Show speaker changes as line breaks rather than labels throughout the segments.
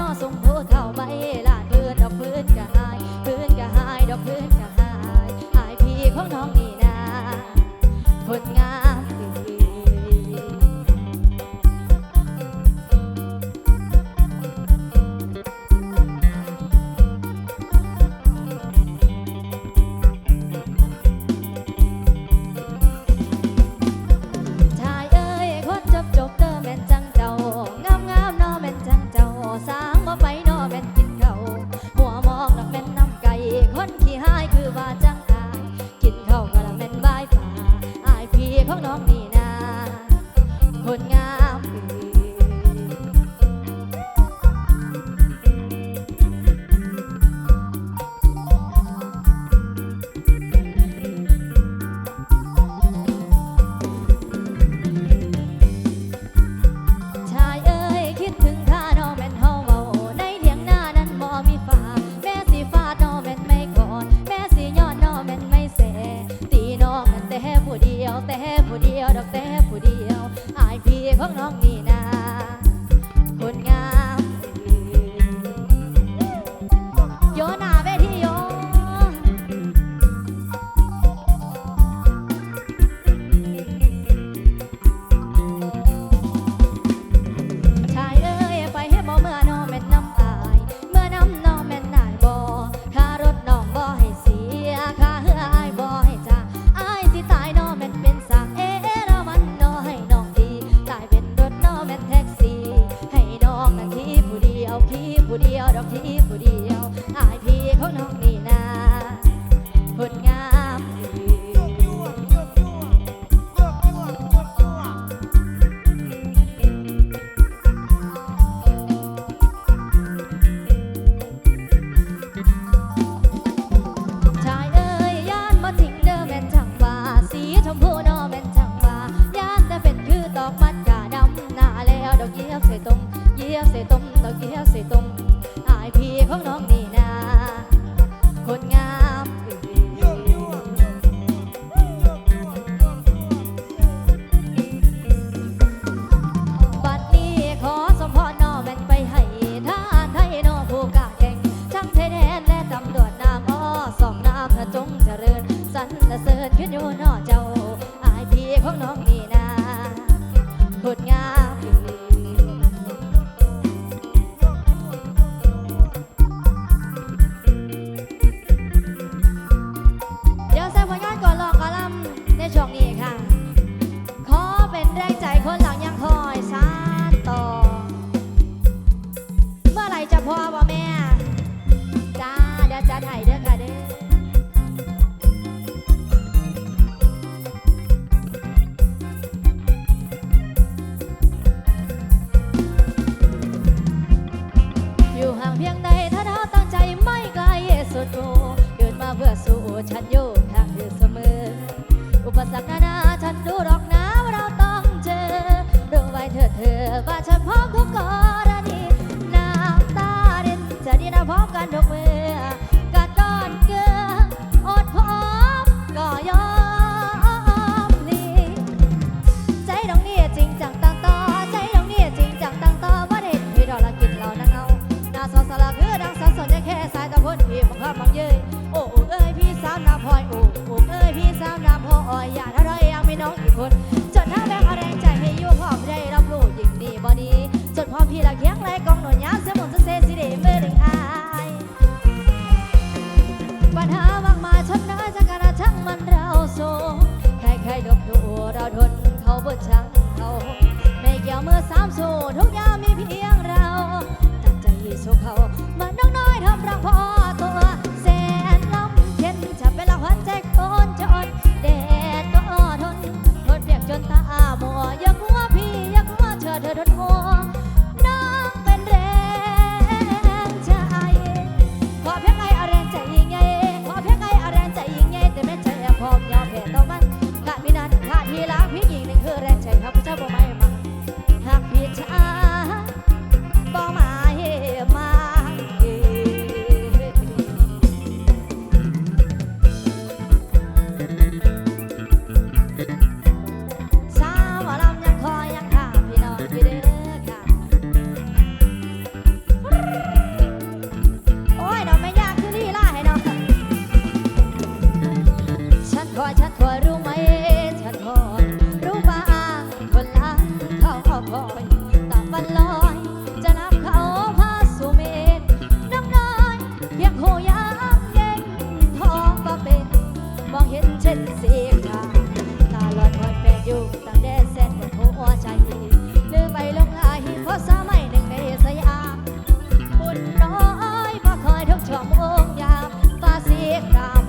นอสงโทรเท่าใบลา pun ทน Yeah.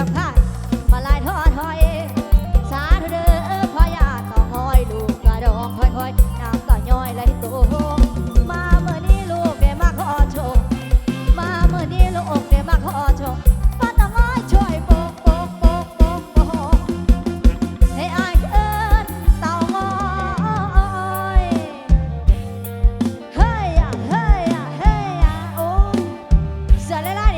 ลำคาญมาลาท้อถอย สาธุเด้ยต้องอยลูกกระดองค่อยๆน้ำก็อยไหลโตมาเมื่อนี้ลูกได้มาขอโชคมาเมื่อนี้ลูกได้มาขอโชคป้าต้งอยช่วยโกโกโกโกให้อายเอิ้ต่างอยเฮ้ยอะเฮ้ยอะเฮ้ยอะโอ้เสือไล่